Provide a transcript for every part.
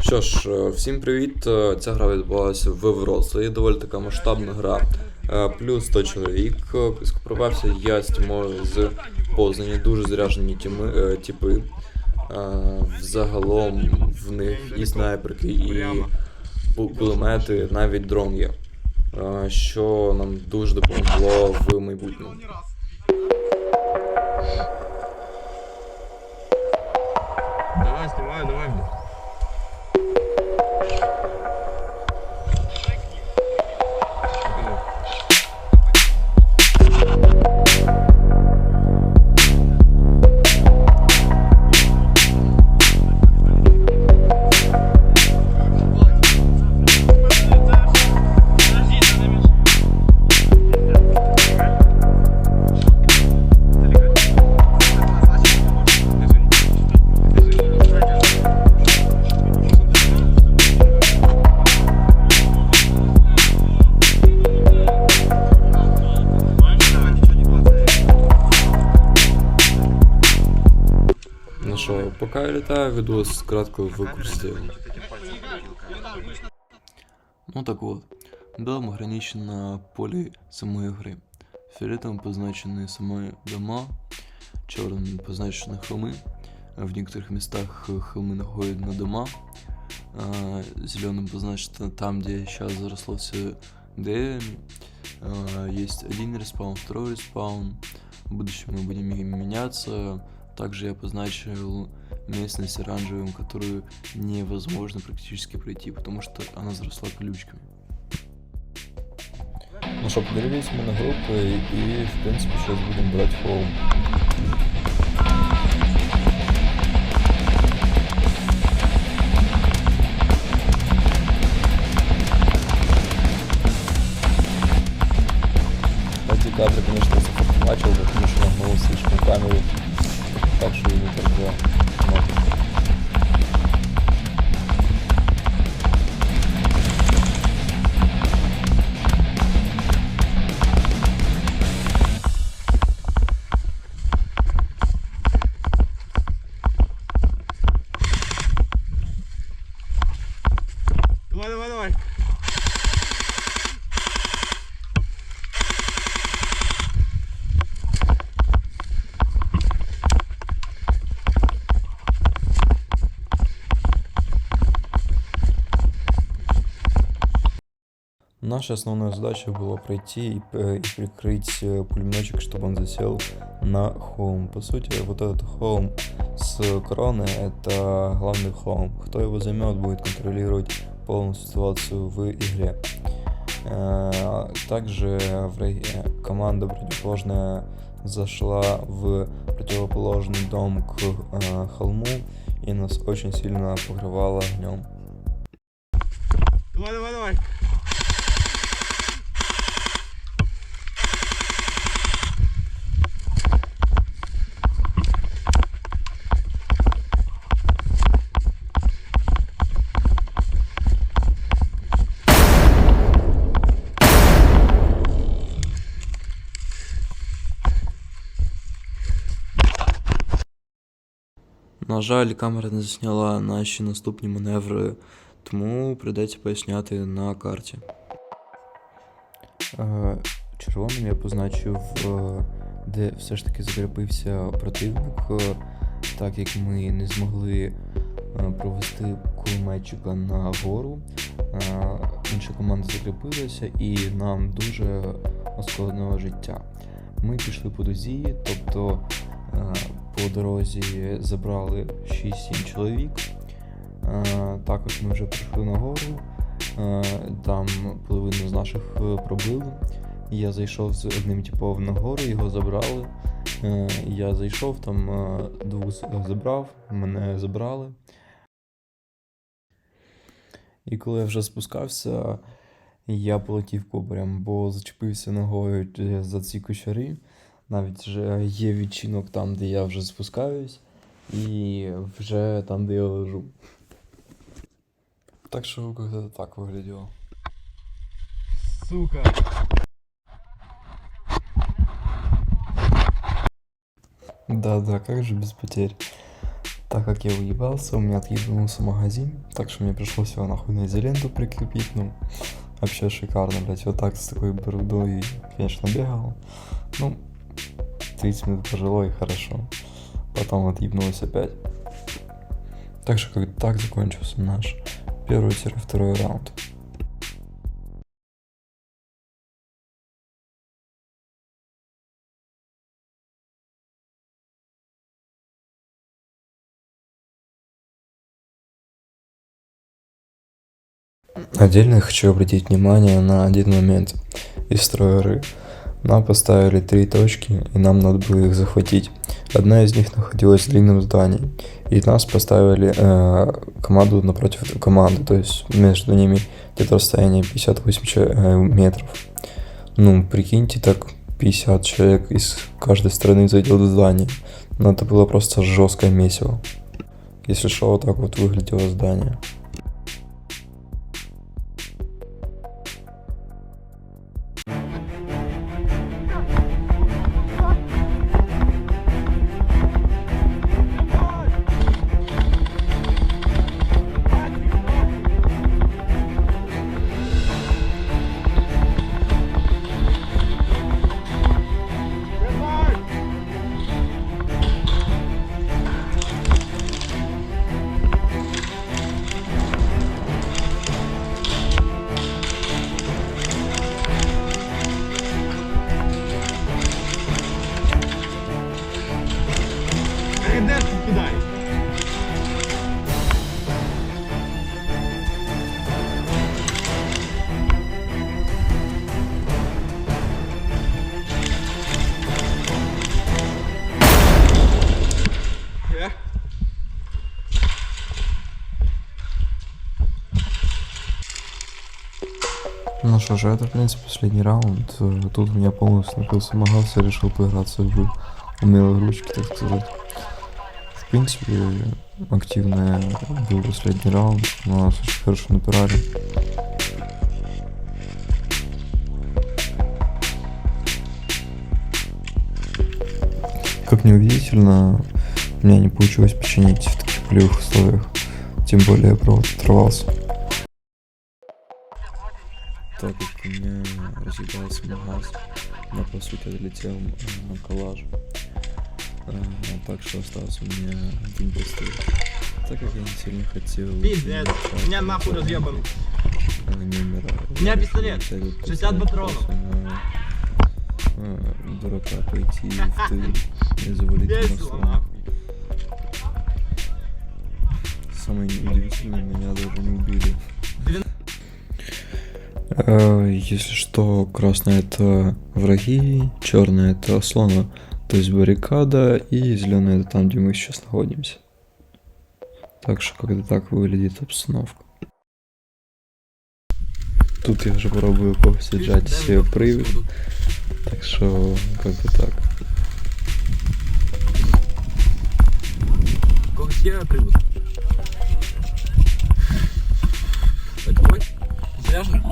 Що ж, е, всім привіт. Е, Ця гра відбувалася в Вроцлаві, доволі така масштабна гра. Е, Плюс 100 чоловік. Е, я з Тімою з Познані, дуже заряжені тіми, тіпи. Взагалом в них і снайперки, і кулемети, навіть дрон є. Що нам дуже допомогло в майбутньому. Давай, снимай, давай. Ну що, поки я літаю, відос кратко в курсі. Ну так вот, дом ограничен на поле самой игры. Фиолетовым позначены самые дома, черным позначены холмы. В некоторых местах холмы находят на дома. Зеленым позначено там, где сейчас заросло все деревьями. А, Есть один респаун, второй респаун. В будущем мы будем ими меняться. Также я позначил местность оранжевым, которую невозможно практически пройти, потому что она заросла колючками. Ну що, подивились ми на групи і, в принципі, зараз будемо брати холм. Эти кадры, конечно, зафотомачил, потому что нагнул слишком камеру, так что и не так было. Наша основная задача была пройти и, п- и прикрыть э, пулеметчик, чтобы он засел на холм. По сути, вот этот холм с короны — это главный холм. Кто его займет, будет контролировать полную ситуацию в игре. Э, Также команда противоположная зашла в противоположный дом к э, холму и нас очень сильно покрывало огнем. Давай, давай, давай. На жаль, камера не засняла наші наступні маневри, тому прийдеться поясняти на карті. Е, Червоним я позначив, е, де все ж таки закріпився противник, е, так як ми не змогли провести кулеметчика на гору. Інша команда закріпилася і нам дуже ускладнило життя. Ми пішли по дозі, тобто по дорозі забрали 6-7 чоловік. Е, Також ми вже прийшли на гору. Е, Там половину з наших е, пробили. Я зайшов з одним типом на гору, його забрали. Е, Я зайшов, там е, двох забрав, мене забрали. І коли я вже спускався, я полетів кубарем, бо зачепився ногою е, за ці кущари. Навіть вже є відчинок там, де я вже спускаюсь, і вже там, де я лежу. Так що как-то так вигляділо. Сука. Да-да, как же без потерь. Так как я уебался, у меня отъебнулся магазин, так что мне пришлось его нахуй на изоленту прикрепить, ну, вообще шикарно, блядь, вот так с такой бородой, конечно, бегал, ну, 30 минут пожилой и хорошо, потом отъебнулось опять. Так что как так закончился наш первый-второй раунд. Отдельно хочу обратить внимание на один момент из строя. Нам поставили три точки, и нам надо было их захватить. Одна из них находилась в длинном здании, и нас поставили э, команду напротив команды, то есть между ними где-то расстояние 58 че- э, метров. Ну, прикиньте, так 50 человек из каждой стороны зайдет в здание. Но это было просто жесткое месиво. Если что, так вот выглядело здание. Что же, это, в принципе, последний раунд. Э, Тут у меня полностью напился магаз и решил поиграться в умелые ручки, так сказать. В принципе, активный был последний раунд. Мы нас очень хорошо напирали. Как неудивительно, у меня не получилось починить в таких полевых условиях. Тем более провод оторвался. Так как у меня разъебался магаз, я по сути отлетел на коллаж. А, так что остался у меня один пустой. Так как я не сильно хотел... Пиздец, меня нахуй разъебан. а, не умираю. У меня пистолет, решил начать этот 60 пистолет патронов. на, а, дурака пойти в тыл и завалить нахуй. Самое удивительное, меня даже не убили. Э, Если что, красное это враги, черное это слона, то есть баррикада, и зеленое это там, где мы сейчас находимся. Так что когда так выглядит обстановка. Тут я уже пробую посаджать себе привід, так що как бы так. Є привод? Это твой? Заряжен?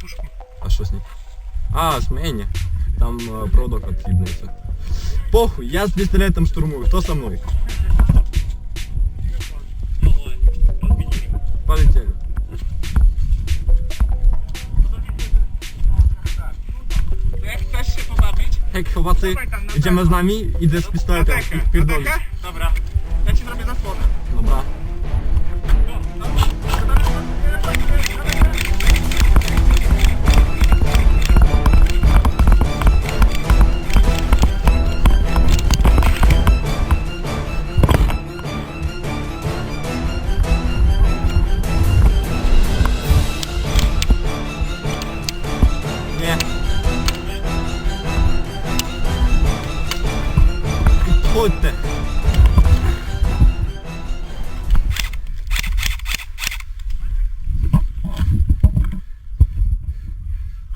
Пушку. А что с ней? А, с Мэйни. Там э, проводок отъебнулся. Похуй, я с пистолетом штурмую. Кто со подбери. Полетели. Jak chcesz się pobawić, Hek, chłopacy, Dawaj tam, na idziemy pewno. z nami, idę z pistoletem Atekę, ich pierdolić. atekę? Dobra. Ja ci zrobię zasłonę. Dobra.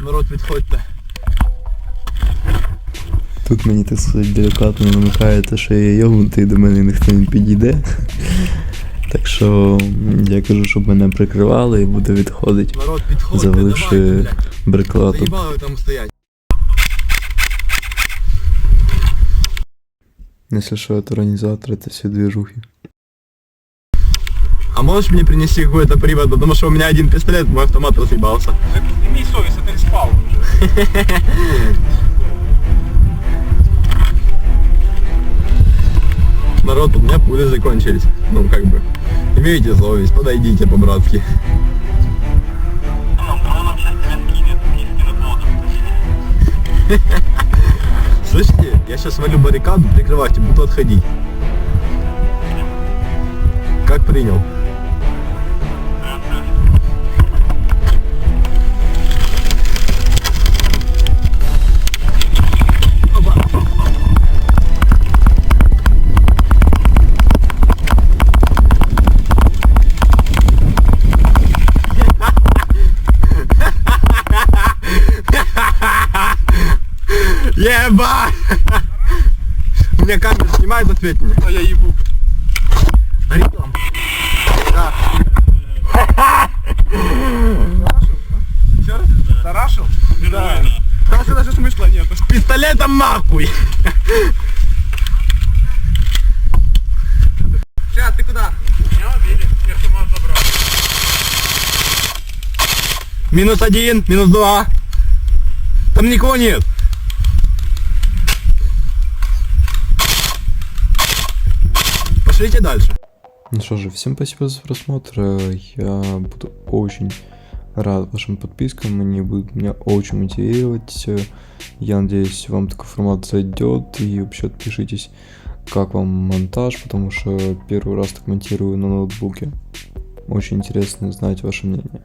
Народ, відходьте. тут мені так сказати делікатно намикається, що я йогнутий, до мене ніхто не підійде. Так що я кажу, щоб мене прикривали і буду відходити, Народ, підходьте, заваливши давайте, блядь. бреклату. Заїбали там стоять. Якщо що, это організатор, це всі движухи. А можешь мне принести какой-то привод, потому что у меня один пистолет, мой автомат разъебался. Так не спав вже. Народ, у меня пули закончились. Ну, как бы. Имейте совесть, подойдите по-братски. Слышите, я сейчас валю баррикаду, прикрывайте, буду отходить. Как принял? Даже смысла нет. С пистолетом нахуй! Сейчас, ты куда? Я убили. Я автомат забрал. Минус один, минус два. Там никого нет. Пошлите дальше. Ну что же, всем спасибо за просмотр. Я буду очень рад вашим подпискам. Они будут меня очень мотивировать. Я надеюсь, вам такой формат зайдет. И вообще отпишитесь, как вам монтаж, потому что первый раз так монтирую на ноутбуке. Очень интересно знать ваше мнение.